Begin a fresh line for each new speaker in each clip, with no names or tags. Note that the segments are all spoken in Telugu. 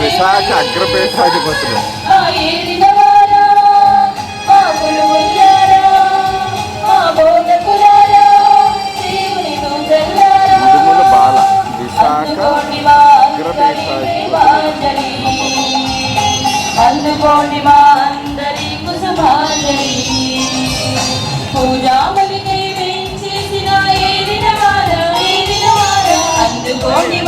విశాఖ
బోధకులారా, దేవుని దూతలారా,
ముడుముల బాల విశాఖ
అందుకోండి మా అందరి ప్రేమాంజలి. అందుకోండి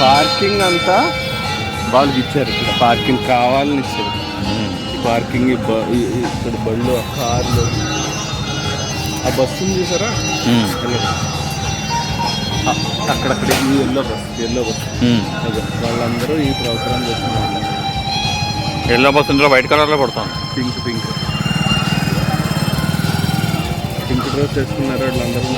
పార్కింగ్ అంతా వాళ్ళకి ఇచ్చారు. ఇక్కడ పార్కింగ్ కావాలని ఇచ్చారు. పార్కింగ్ ఇక్కడ బళ్ళు కార్లు. ఆ బస్సు ఉంది చూసారా? అక్కడక్కడ ఈ ఎల్లో బస్ ఎల్లో బస్ వాళ్ళందరూ ఈ ప్రోగ్రామ్ చేస్తున్నారు.
ఎల్లో బస్ ఇందులో వైట్ కలర్లో పడుతుంది
పింక్ పింక్. పింక్ డ్రెస్ వేసుకున్నారు వాళ్ళందరూ.